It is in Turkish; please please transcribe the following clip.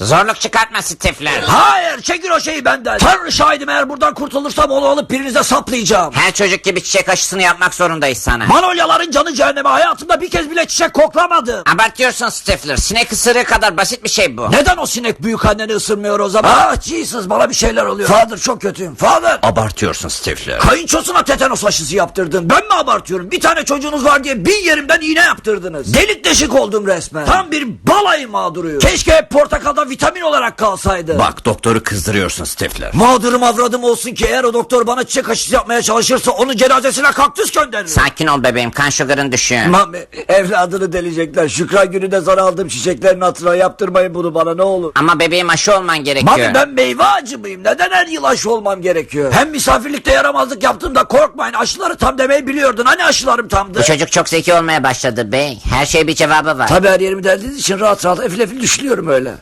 Zorluk çıkartma Stifler. Hayır çekin o şeyi benden. Tanrı şahidim eğer buradan kurtulursam onu alıp birinize saplayacağım. Her çocuk gibi çiçek aşısını yapmak zorundayız sana. Manolyaların canı cehenneme hayatımda bir kez bile çiçek koklamadım. Abartıyorsun Stifler. Sinek ısırığı kadar basit bir şey bu. Neden o sinek büyük anneni ısırmıyor o zaman? Ah Jesus bana bir şeyler oluyor. Father çok kötüyüm. Father. Abartıyorsun Stifler. Kayınçosuna tetanos aşısı yaptırdın. Ben mi abartıyorum? Bir tane çocuğunuz var diye bin yerimden iğne yaptırdınız. Delik deşik oldum resmen. Tam bir balayı mağduruyum. Keşke hep vitamin olarak kalsaydı. Bak doktoru kızdırıyorsun Stifler. Mağdurum avradım olsun ki eğer o doktor bana çiçek aşısı yapmaya çalışırsa onun cenazesine kaktüs gönderirim. Sakin ol bebeğim. Kan şugarın düşüyor. Mami evladını delecekler. Şükran gününde zar aldım çiçeklerin hatırına yaptırmayın bunu bana ne olur. Ama bebeğim aşı olman gerekiyor. Mami ben meyve ağacı mıyım? Neden her yıl aşı olmam gerekiyor? Hem misafirlikte yaramazlık yaptığımda korkmayın aşıları tam demeyi biliyordun. Hani aşılarım tamdı? Bu çocuk çok zeki olmaya başladı bey. Her şey bir cevabı var. Tabii her yerimi deldiğiniz için rahat rahat efil efil düşünüyorum öyle.